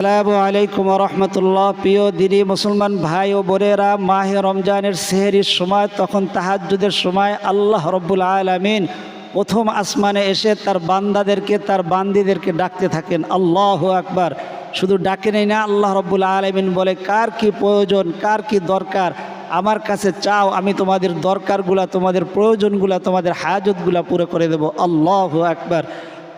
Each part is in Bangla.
আসসালামু আলাইকুম রহমতুল্লাহ। প্রিয় দিনী মুসলমান ভাই ও বোনেরা, মাহে রমজানের সেহেরির সময়, তখন তাহাজ্জুদের সময় আল্লাহ রব্বুল আলমিন প্রথম আসমানে এসে তার বান্দাদেরকে, তার বান্দিদেরকে ডাকতে থাকেন। আল্লাহ আকবার। শুধু ডাকেনই না, আল্লাহ রব্বুল আলমিন বলে, কার কি প্রয়োজন, কার কি দরকার? আমার কাছে চাও, আমি তোমাদের দরকারগুলা, তোমাদের প্রয়োজনগুলা, তোমাদের হাজতগুলা পুরো করে দেবো। আল্লাহ আকবার।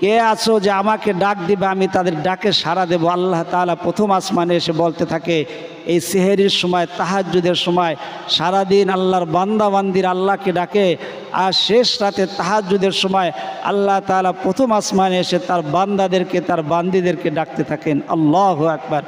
কে আছো যে আমাকে ডাক দিবে? আমি তাদের ডাকে সাড়া দেব। আল্লাহ তাআলা প্রথম আসমানে এসে বলতে থাকে, এই সেহেরির সময়, তাহাজ্জুদের সময় সারাদিন আল্লাহর বান্দা বান্দির আল্লাহকে ডাকে আর শেষ রাতে তাহাজ্জুদের সময় আল্লাহ তাআলা প্রথম আসমানে এসে তার বান্দাদেরকে, তার বান্দিদেরকে ডাকতে থাকেন। আল্লাহ একবার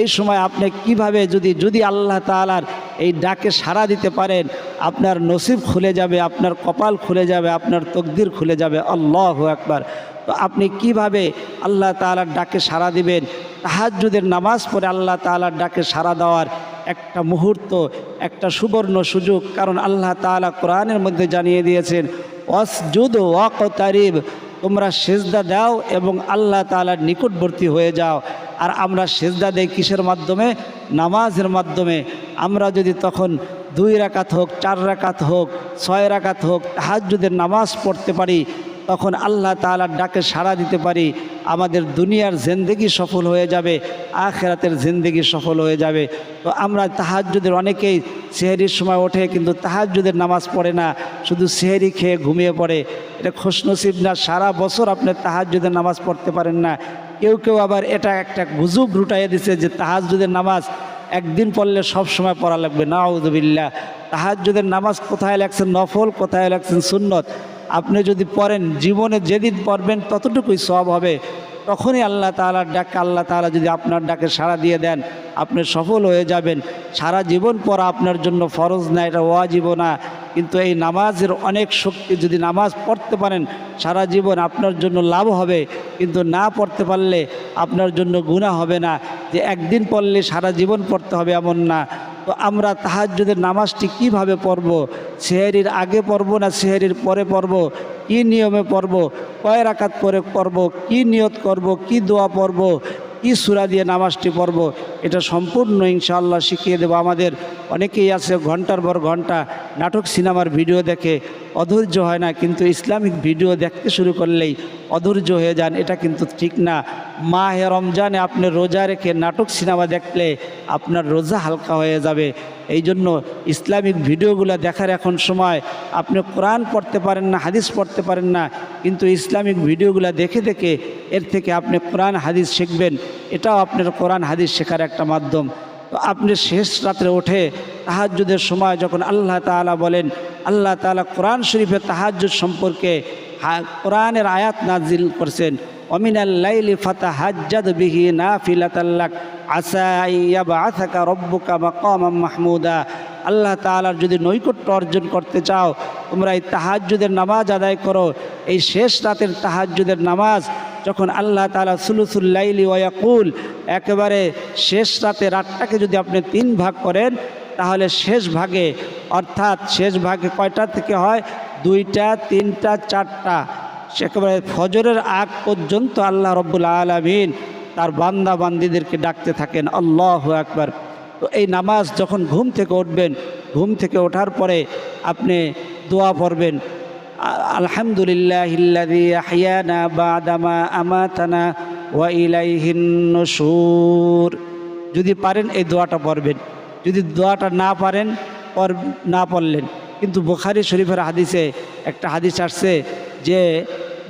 এই সময় আপনি কীভাবে যদি যদি আল্লাহ তাআলার এই ডাকে সাড়া দিতে পারেন, আপনার নসিব খুলে যাবে, আপনার কপাল খুলে যাবে, আপনার তকদির খুলে যাবে। আল্লাহ একবার তো আপনি কীভাবে আল্লাহ তাআলার ডাকে সাড়া দিবেন? তাহাজ্জুদের নামাজ পড়ে আল্লাহ তাআলার ডাকে সাড়া দেওয়ার একটা মুহূর্ত, একটা সুবর্ণ সুযোগ, কারণ আল্লাহ তাআলা কোরআনের মধ্যে জানিয়ে দিয়েছেন অসজুদ ওয়াক তারিব তোমরা সেজদা দাও এবং আল্লাহ তাআলার নিকটবর্তী হয়ে যাও। আর আমরা সেজদা দেই কিসের মাধ্যমে? নামাজের মাধ্যমে। আমরা যদি তখন দুই রাকাত হোক, চার রাকাত হোক, ছয় রাকাত হোক তাহাজ্জুদের নামাজ পড়তে পারি তখন আল্লাহ তাআলার ডাকে সাড়া দিতে পারি, আমাদের দুনিয়ার জেন্দেগি সফল হয়ে যাবে, আখেরাতের জিন্দেগি সফল হয়ে যাবে। তো আমরা তাহাজ্জুদের অনেকেই সেহেরির সময় ওঠে কিন্তু তাহাজ্জুদের নামাজ পড়ে না, শুধু সেহেরি খেয়ে ঘুমিয়ে পড়ে। এটা খুশনসিব না, সারা বছর আপনি তাহাজ্জুদের নামাজ পড়তে পারেন না। কেউ কেউ আবার এটা একটা গুজব রুটাইয়ে দিছে যে তাহাজ্জুদের নামাজ একদিন পড়লে সব সময় পড়া লাগবে। নাউজবিল্লা তাহাজ্জুদের নামাজ কোথায় লাগছেন নফল কোথায় লাগছেন সুন্নত। আপনি যদি পড়েন, জীবনে যেদিন পড়বেন ততটুকুই সব হবে। তখনই আল্লাহ তালার ডাকে, আল্লাহ তালা যদি আপনার ডাকে সাড়া দিয়ে দেন, আপনি সফল হয়ে যাবেন। সারা জীবন পড়া আপনার জন্য ফরজ না, এটা ওয়াজিব না। কিন্তু এই নামাজের অনেক শক্তি যদি নামাজ পড়তে পারেন, সারা জীবন আপনার জন্য লাভ হবে। কিন্তু না পড়তে পারলে আপনার জন্য গুণা হবে না। যে একদিন পড়লে সারা জীবন পড়তে হবে এমন না। তো আমরা তাহার তাহাজ্জুদের নামাজটি কীভাবে পড়ব? সেহারির আগে পড়ব না সেহেরির পরে পড়ব? কি নিয়মে পড়ব? কয় রাকাত পরে পড়ব? কি নিয়ত করব? কি দোয়া পড়ব? কি সুরা দিয়ে নামাজটি পড়ব, এটা সম্পূর্ণ ইনশাআল্লাহ শিখিয়ে দেবো। আমাদের অনেকেই আছে ঘণ্টার পর ঘণ্টা নাটক সিনেমার ভিডিও দেখে, অধৈর্য হয় না, কিন্তু ইসলামিক ভিডিও দেখতে শুরু করলেই অধৈর্য হয়ে যান, এটা কিন্তু ঠিক না। মা হে রমজানে আপনি রোজা রেখে নাটক সিনেমা দেখলে আপনার রোজা হালকা হয়ে যাবে। এই জন্য ইসলামিক ভিডিওগুলো দেখার এখন সময়। আপনি কোরআন পড়তে পারেন না, হাদিস পড়তে পারেন না, কিন্তু ইসলামিক ভিডিওগুলো দেখে দেখে এর থেকে আপনি কোরআন, হাদিস শিখবেন। এটাও আপনার কোরআন, হাদিস শেখার একটা মাধ্যম। আপনি শেষ রাত্রে ওঠে তাহাজ্জুদের সময় যখন আল্লাহ তাআলা বলেন, আল্লাহ তাআলা কোরআন শরীফের তাহাজ্জুদ সম্পর্কে কোরআনের আয়াত নাজিল করছেন অমিনাল্লাইলি ফাতা হাজ্জাদ বিহি না ফিলাতাল্লাক আসা ইয়াবাথাকা রব্বুকা মাকামাম মাহমুদা। আল্লাহ তাআলার যদি নৈকট্য অর্জন করতে চাও, তোমরা এই তাহাজ্জুদের নামাজ আদায় করো। এই শেষ রাতের তাহাজ্জুদের নামাজ যখন আল্লাহ তালা সুলুসুল্লাইলি ওয়াকুল একেবারে শেষ রাতে রাতটাকে যদি আপনি তিন ভাগ করেন, তাহলে শেষ ভাগে, অর্থাৎ শেষ ভাগে কয়টা থেকে হয়? দুইটা, তিনটা, চারটা। একেবারে ফজরের আগ পর্যন্ত আল্লাহ রব্বুল আলমিন তার বান্দা বান্দিদেরকে ডাকতে থাকেন, আল্লাহ একবার তো এই নামাজ যখন ঘুম থেকে উঠবেন, ঘুম থেকে ওঠার পরে আপনি দোয়া পড়বেন আলহামদুলিল্লাহ নুশুর। যদি পারেন এই দোয়াটা পড়বেন, যদি দোয়াটা না পারেন, পর না পড়লেন। কিন্তু বুখারি শরীফের হাদিসে একটা হাদিস আসছে যে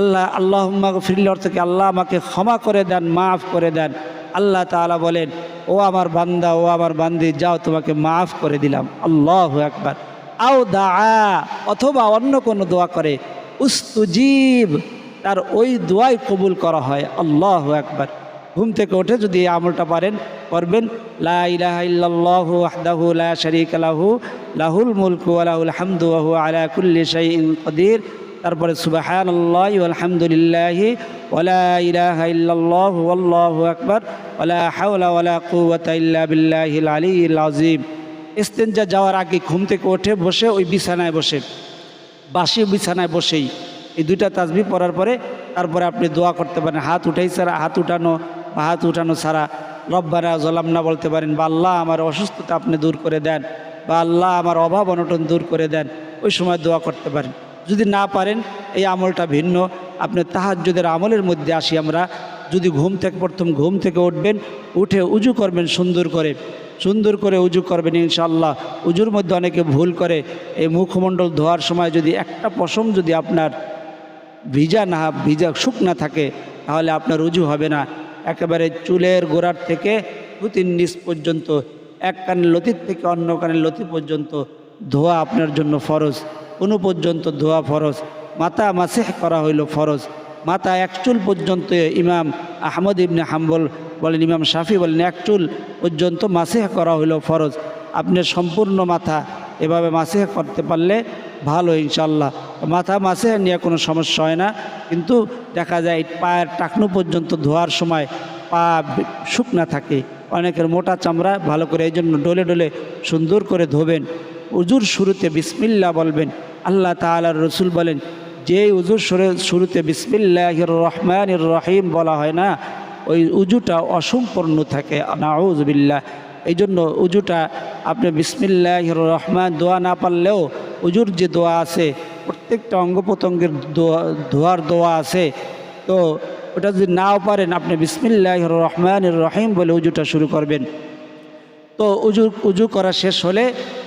আল্লাহ আল্লাহ ফিরল থেকে আল্লাহ আমাকে ক্ষমা করে দেন, মাফ করে দেন। আল্লাহ তাআলা বলেন, ও আমার বান্দা, ও আমার বান্দি, যাও, তোমাকে মাফ করে দিলাম। আল্লাহ একবার আও দা অথবা অন্য কোনো দোয়া করে। উস্তুজীব, তার ওই দোয়াই কবুল করা হয়। আল্লাহ একবার ঘুম থেকে ওঠে যদি এই আমলটা পারেন, করবেন লাহুল মুলকু ওয়া লাহুল হামদু হুয়া আলা কুল্লি কাদির। তারপরে বিল্লাহিল আলিয়্যিল আযীম। ইস্তেঞ্জা যাওয়ার আগে ঘুম থেকে ওঠে বসে ওই বিছানায় বসে, বাসি বিছানায় বসেই এই দুইটা তাজবি পড়ার পরে তারপরে আপনি দোয়া করতে পারেন, হাত উঠাই ছাড়া, হাত উঠানো বা হাত উঠানো ছাড়া রব্বানা জলাম না বলতে পারেন, বা আল্লাহ আমার অসুস্থতা আপনি দূর করে দেন, বা আল্লাহ আমার অভাব অনটন দূর করে দেন, ওই সময় দোয়া করতে পারেন। যদি না পারেন, এই আমলটা ভিন্ন। আপনি তাহাজ্জুদের আমলের মধ্যে আসি আমরা। যদি ঘুম থেকে, প্রথম ঘুম থেকে উঠবেন, উঠে উজু করবেন সুন্দর করে। সুন্দর করে উজু করবেন ইনশাল্লাহ উজুর মধ্যে অনেকে ভুল করে। এই মুখমণ্ডল ধোয়ার সময় যদি একটা পশম যদি আপনার ভিজা না, ভিজা শুকনা থাকে, তাহলে আপনার উজু হবে না। একেবারে চুলের গোড়ার থেকে ধুতির নিচ পর্যন্ত, এক কানের লতির থেকে অন্য কানের লতি পর্যন্ত ধোয়া আপনার জন্য ফরজ। কোনো পর্যন্ত ধোয়া ফরজ মাথা মাসেহ করা হইল ফরজ। মাথা এক চুল পর্যন্ত ইমাম আহমদ ইবনে হাম্বল বলেন, ইমাম শাফি বলেন, এক চুল পর্যন্ত মাসেহ করা হইল ফরজ। আপনি সম্পূর্ণ মাথা এভাবে মাসেহ করতে পারলে ভালো ইনশাল্লাহ মাথা মাসে নিয়ে কোনো সমস্যা হয় না, কিন্তু দেখা যায় পায়ের টাকনু পর্যন্ত ধোয়ার সময় পা শুকনা থাকে। অনেকের মোটা চামড়া ভালো করে এই জন্য ডলে ডলে সুন্দর করে ধোবেন। উজুর শুরুতে বিসমিল্লা বলবেন। আল্লাহ তালার রসুল বলেন যে উজুর শুরু- শুরুতে বিসমিল্লাহ রহমান রহিম বলা হয় না, ওই উজুটা অসম্পূর্ণ থাকে। নাউজবিল্লাহ এই জন্য উজুটা আপনি বিসমিল্লাহ রহমান দোয়া না পারলেও উজুর যে দোয়া আছে, প্রত্যেকটা অঙ্গ প্রত্যঙ্গের দোয়া ধোয়ার দোয়া আছে, তো ওটা যদি নাও পারেন, আপনি বিসমিল্লাহ রহমান রহিম বলে উজুটা শুরু করবেন। তো উজু উজু করা শেষ হলে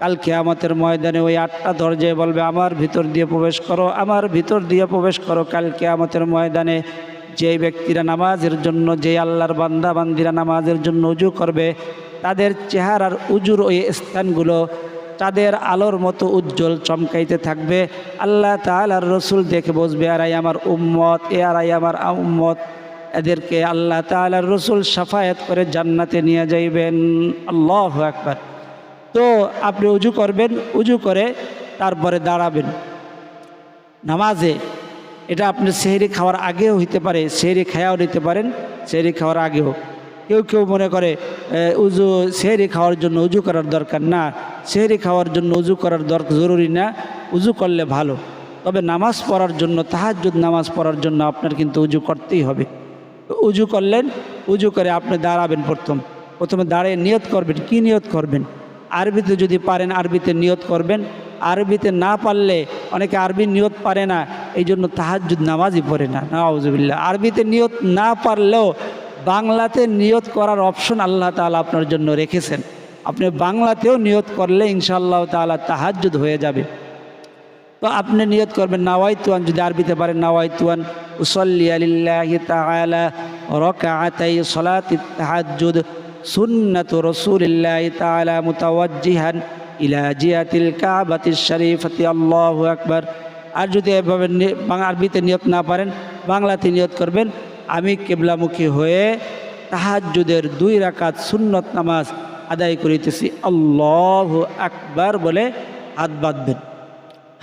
কাল কেয়ামতের ময়দানে ওই আটটা দরজায় বলবে, আমার ভিতর দিয়ে প্রবেশ করো, আমার ভিতর দিয়ে প্রবেশ করো। কাল কেয়ামতের ময়দানে যে ব্যক্তিরা নামাজের জন্য যে আল্লাহর বান্দা বান্দিরা নামাজের জন্য উজু করবে, তাদের চেহারার উজুর ওই স্থানগুলো তাদের আলোর মতো উজ্জ্বল চমকাইতে থাকবে। আল্লাহ তাআলার রসুল দেখে বসবে, আরাই আমার উম্মত, এ আরাই আমার উম্মত। এদেরকে আল্লাহ তাআলার রসুল সাফায়াত করে জান্নাতে নিয়ে যাইবেন। আল্লাহ একবার তো আপনি উজু করবেন, উজু করে তারপরে দাঁড়াবেন। নামাজে এটা আপনি সেহরি খাওয়ার আগেও হইতে পারে, সেহরি খায়াও নিতে পারেন, সেহরি খাওয়ার আগেও। কেউ কেউ মনে করে উজু, সেহরি খাওয়ার জন্য উজু করার দরকার না, সেহরি খাওয়ার জন্য উজু করার দরকার জরুরি না, উজু করলে ভালো। তবে নামাজ পড়ার জন্য, তাহাজ্জুদ নামাজ পড়ার জন্য আপনার কিন্তু উজু করতেই হবে। উজু করলেন, উজু করে আপনি দাঁড়াবেন প্রথম। প্রথমে দাঁড়িয়ে নিয়ত করবেন, কি নিয়ত করবেন? আরবিতে যদি পারেন আরবিতে নিয়ত করবেন। আরবিতে না পারলে অনেকে আরবি নিয়ত পারে না এই জন্য তাহাজুদ নামাজই পড়ে না। নওয়াজবিল্লা আরবিতে নিয়ত না পারলেও বাংলাতে নিয়ত করার অপশন আল্লাহ তাআলা আপনার জন্য রেখেছেন। আপনি বাংলাতেও নিয়ত করলে ইনশাআল্লাহ তাআলা তাহাজ্জুদ হয়ে যাবে। তো আপনি নিয়ত করবেন, নাওয়াইতুয়ান যদি আরবিতে পারেন, নাওয়াইতুয়ান, উসল্লি আলিল্লাহি তাআলা রাকাআতাই সালাতি তাহাজ্জুদ। সুন্নাতু রাসূলিল্লাহি তাআলা মুতাওয়াজ্জিহান ইলা জিয়াতিল কাবাতিশ শরীফাতি, আল্লাহু আকবার। আর যদি এভাবে আরবিতে নিয়ত না পারেন, বাংলাতে নিয়ত করবেন, আমি কেবলামুখী হয়ে তাহাজ্জুদের দুই রাকাত সুন্নত নামাজ আদায় করিতেছি। আল্লাহু আকবার বলে হাত বাঁধবেন।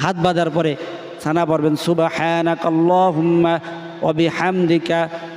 হাত বাঁধার পরে সানা পড়বেন সুবহানাক আল্লাহুম্মা ওয়া বিহামদিকা ওয়া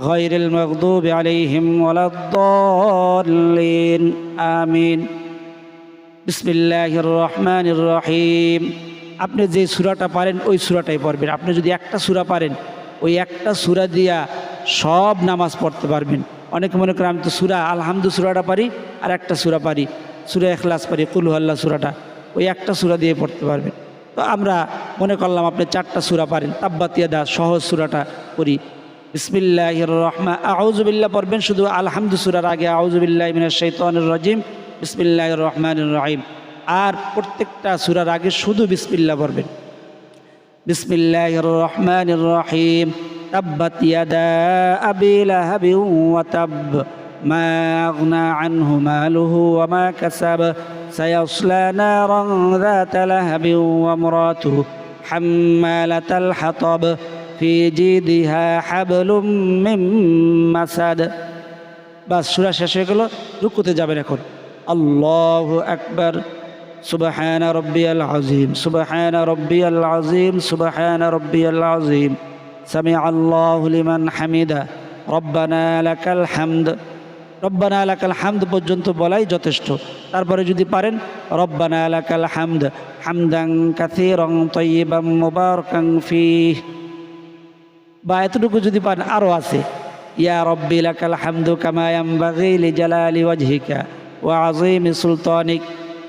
غير المغضوب عليهم ولا الضالين آمين বিসমিল্লাহির রহমানির রহিম আপনি যে সূরাটা পারেন ওই সূরাটাই পড়বেন আপনি যদি একটা সূরা পারেন ওই একটা সূরা দিয়া সব নামাজ পড়তে পারবেন অনেকে মনে করেন আমি তো সূরা আলহামদু সূরাটা পারি আর একটা সূরা পারি সূরা এখলাস পারি কুল আল্লাহ সূরাটা ওই একটা সূরা দিয়ে পড়তে পারবেন তো আমরা মনে করলাম আপনি চারটা সূরা পারেন তাব্বাতিয়াদা সহজ সূরাটা করি বিসমিল্লাহির রহমা আউজবিল্লা পড়বেন শুধু আলহামদুসুরার আগে আউজবিল্লাহ শৈতানুর রাজিম বিসমিল্লাহির রহমান রহিম আর প্রত্যেকটা সুরার আগে শুধু বিসমিল্লা পড়বেন। বিসমিল্লাহির রহমানির রহিম তাব্বাত ইয়াদা আবি লাহাবিন ওয়া তাব। মা আগনা আনহু মালুহু ওয়া মা কাসাব। সায়াসলা নারান যাতা লাহাবিন ওয়া মারাতুহু। হাম্মালাতাল হাতাব। ফি জিদিহা হাবলুম মিম মাসাদ। বাস, সূরা শেষ হয়ে গেল, রুকুতে যাবেন এখন। আল্লাহু আকবার। সুবহান রব্বিয়াল আজিম সুবহান রব্বিয়াল আজিম সুবহান রব্বিয়াল আজিম সামি আল্লাহ লিমান হামিদা। রব্বানা লাকাল হামদ। রব্বানা আলাকাল হামদ পর্যন্ত বলাই যথেষ্ট। তারপরে যদি পারেন, রব্বানা আলাকাল হামদ। হামদাং কাথিরং তৈবাম মুবারকাং ফি বা এতটুকু যদি পান আরও আছে। ইয়া রব্বি লাকাল হামদু কামা ইয়ামবাগি লিজালালি ওয়াজহিকা ওয়া আযীমি সুলতানিক।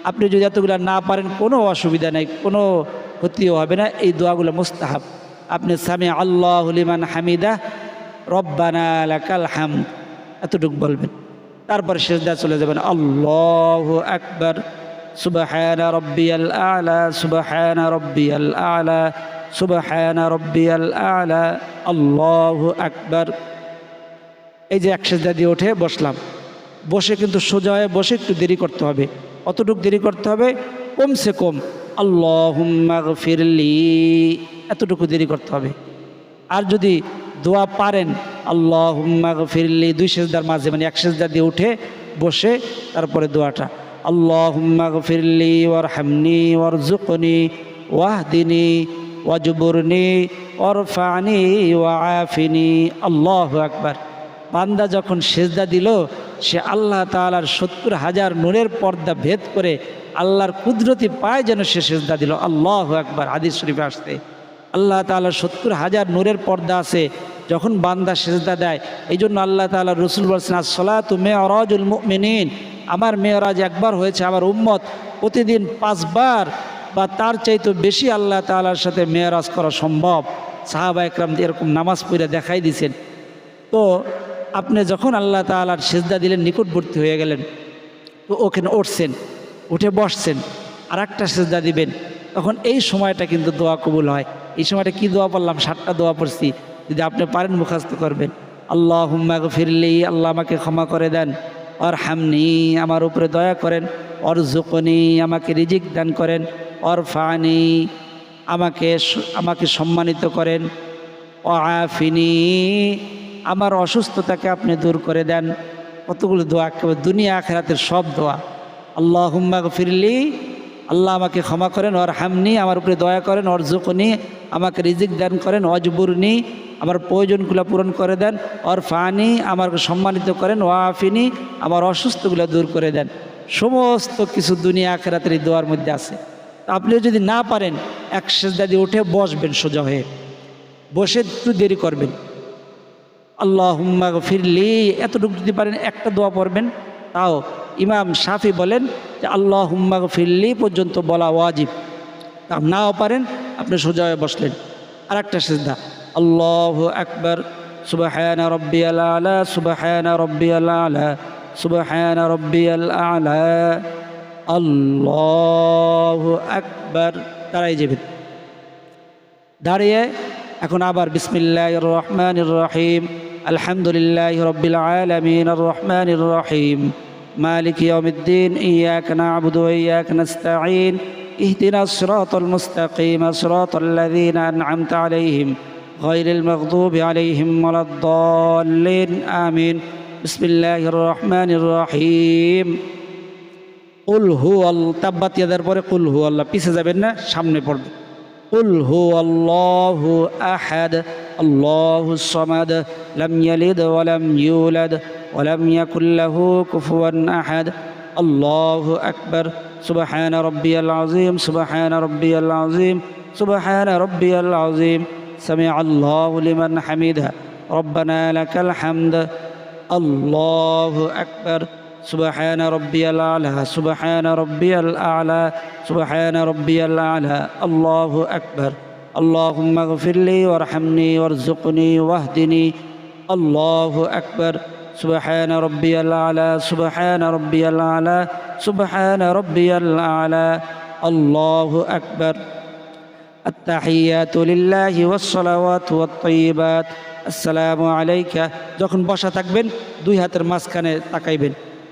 আপনি যদি এতগুলো না পারেন, কোনো অসুবিধা নেই, কোনো ক্ষতিও হবে না, এই দোয়াগুলো মুস্তাহাব। আপনি সামি আল্লাহ লিমান হামিদা, রব্বানা লাকাল হামদ। এতটুকু বলবেন। তারপর সেজদা চলে যাবেন, আল্লাহ আকবার। সুবহান রব্বিয়াল আলা, সুবহান রব্বিয়াল আলা। সুবহান রব্বিয়াল আলা, আল্লাহু আকবার। এই যে এক সেজদা দিয়ে উঠে বসলাম। বসে কিন্তু সোজা হয়ে বসে একটু দেরি করতে হবে। অতটুকু দেরি করতে হবে, কমসে কম আল্লাহ ফিরলি এতটুকু দেরি করতে হবে। আর যদি দোয়া পারেন আল্লাহ ফিরলি দুই সেজদার মাঝে মানে এক সেজদা দিয়ে উঠে বসে তারপরে দোয়াটা। আল্লাহ ফিরলি ওর হামনি ওর জুকনি ওয়াহদিনী ওয়াজবুরনি ওরফানি ওয়াফিনি আল্লাহ আকবার। বান্দা যখন সেজদা দিল, সে আল্লাহ তালার সত্তর হাজার নূরের পর্দা ভেদ করে আল্লাহর কুদরতি পায় যেন সে সেজদা দিল। আল্লাহ একবার হাদিস শরীফে আসতে আল্লাহ তালার সত্তর হাজার নূরের পর্দা আছে। যখন বান্দা সেজদা দেয় এই জন্য আল্লাহ তালা রসুল বলছেন আসলা তু মেয়রাজুল মিনিন আমার মেয়রাজ একবার হয়েছে আমার উম্মত, প্রতিদিন পাঁচবার বা তার চাইতে বেশি আল্লাহ তালার সাথে মেয়রাজ করা সম্ভব। সাহাবা একরাম এরকম নামাজ পড়ে দেখাই দিছেন। তো আপনি যখন আল্লাহ তালার সেজদা দিলেন, নিকটবর্তী হয়ে গেলেন, তো ওখানে উঠছেন, উঠে বসছেন আর একটা সেজদা দিবেন। তখন এই সময়টা কিন্তু দোয়া কবুল হয়। এই সময়টা কি দোয়া পড়লাম? সাতটা দোয়া পড়ছি। যদি আপনি পারেন, মুখাস্ত করবেন। আল্লাহ হুম্মা ফিরলি আল্লাহ আমাকে ক্ষমা করে দেন। অর হামনি আমার উপরে দয়া করেন। অর আমাকে রিজিক দান করেন। অর ফানি আমাকে আমাকে সম্মানিত করেন। অফিনি আমার অসুস্থতাকে আপনি দূর করে দেন। কতগুলো দোয়া, একেবারে দুনিয়া আখেরাতের সব দোয়া। আল্লাহ হুম্মা ফিরলি আল্লাহ আমাকে ক্ষমা করেন ওর হামনি আমার উপরে দয়া করেন ওর জুকনি আমাকে রিজিক দান করেন, অজবুরনি, আমার প্রয়োজনগুলো পূরণ করে দেন। ওর ফানি আমাকে সম্মানিত করেন ও আফিনি আমার অসুস্থগুলো দূর করে দেন। সমস্ত কিছু দুনিয়া আখেরাতের দোয়ার মধ্যে আছে। আপনিও যদি না পারেন, এক সেজদা দিয়ে উঠে বসবেন সোজা হয়ে। বসে একটু দেরি করবেন। আল্লাহ ফিরলি এতটুকু যদি পারেন একটা দোয়া পড়বেন। তাও ইমাম শাফি বলেন যে আল্লাহ হুম্মা ফিরলি পর্যন্ত বলা ওয়াজিব। তা নাও পারেন, আপনি সোজা হয়ে বসলেন। আর একটা সিদ্ধা আল্লাহ আকবর, সুবাহান রব্বি আলা, সুবাহান রব্বি আলা, সুবাহান রব্বি আলা। আল্লাহ আকবর তারাই যাবেন দাঁড়িয়ে এখন আবার বিসমিল্লাহ রহমান রহিম আলহামদুলিল্লাহ রব্বিল আলমিন রহমান রহিম মালিক ইয়মিদ্দিন ইয়াক নাবুদু ইয়াক نستعين اهدنا الصراط المستقيم صراط الذين أنعمت عليهم غير المغضوب عليهم ولا الضالين آمين بسم الله الرحمن الرحيم قل هو التبت يدر بوري قل هو الله بيسا زبيننا شامن بورد قل هو الله أحد الله الصمد لم يلد ولم يولد ولم يكن له كفوا أحد। الله أكبر سبحان ربي العظيم سبحان ربي العظيم سبحان ربي العظيم। سمع الله لمن حمده ربنا لك الحمد। الله أكبر سبحان ربي الأعلى سبحان ربي الأعلى سبحان ربي الأعلى الله أكبر اللهم اغفر لي وارحمني وارزقني واهدني الله أكبر سبحان ربي الأعلى سبحان ربي الأعلى سبحان ربي الأعلى الله أكبر التحيات لله والصلوات والطيبات আসসালামু আলাইকা যখন বসা থাকবেন দুই হাতের মাঝখানে তাকাইবেন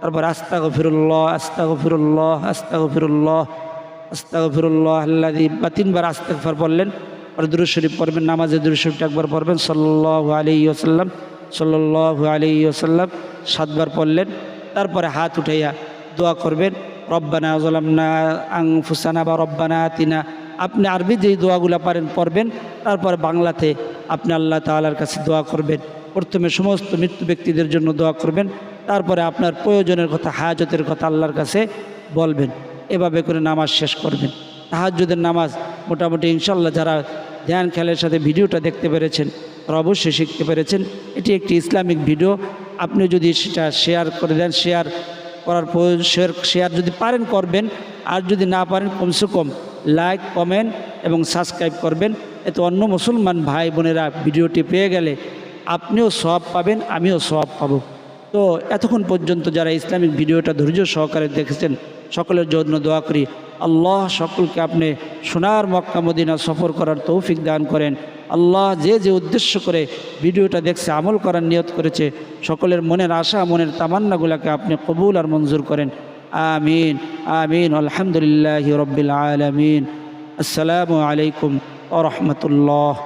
তারপর আস্তাগ ফিরুল্লাহ আস্তাগ ফিরুল্লাহ আস্তাগ ফিরুল্লাহ আস্তাগ ফিরুল্লাহ আল্লাদি বা তিনবার আস্তাগফার পড়লেন। আর দুরুদ শরীফ পড়বেন নামাজে দুরুদ শরীফটা একবার পড়বেন। সাল্লাল্লাহু আলাইহি ওয়াসাল্লাম, সাল্লাল্লাহু আলাইহি ওয়াসাল্লাম সাতবার পড়লেন। তারপরে হাত উঠাইয়া দোয়া করবেন, রব্বানা জলামনা আংফুসানা বা রব্বানা আতিনা। আপনি আরবি যেই দোয়াগুলো পারেন, পড়বেন। তারপরে বাংলাতে আপনি আল্লাহ তাআলার কাছে দোয়া করবেন। প্রথমে সমস্ত মৃত্যু ব্যক্তিদের জন্য দোয়া করবেন। তারপরে আপনার প্রয়োজনের কথা হাজতের কথা আল্লাহর কাছে বলবেন। এভাবে করে নামাজ শেষ করবেন। তাহাজুদের নামাজ মোটামুটি ইনশাল্লাহ যারা ধ্যান খেলের সাথে ভিডিওটা দেখতে পেরেছেন, তারা অবশ্যই শিখতে পেরেছেন। এটি একটি ইসলামিক ভিডিও। আপনি যদি সেটা শেয়ার করে দেন শেয়ার করার প্রয়োজন শেয়ার শেয়ার যদি পারেন করবেন। আর যদি না পারেন, কমসে কম লাইক কমেন্ট এবং সাবস্ক্রাইব করবেন। এতে অন্য মুসলমান ভাই বোনেরা ভিডিওটি পেয়ে গেলে আপনিও সব পাবেন, আমিও সব পাবো। তো এতক্ষণ পর্যন্ত যারা ইসলামিক ভিডিওটা ধৈর্য সহকারে দেখেছেন, সকলের জন্য দোয়া করি, আল্লাহ সকলকে আপনি সোনার মক্কা মদিনা সফর করার তৌফিক দান করেন। আল্লাহ যে যে উদ্দেশ্য করে ভিডিওটা দেখছে, আমল করার নিয়ত করেছে, সকলের মনের আশা, মনের তামান্নাগুলোকে আপনি কবুল আর মঞ্জুর করেন। আমিন আমিন, আলহামদুলিল্লাহ রবিল আলমিন। আসসালামু আলাইকুম ও রহমতুল্লাহ।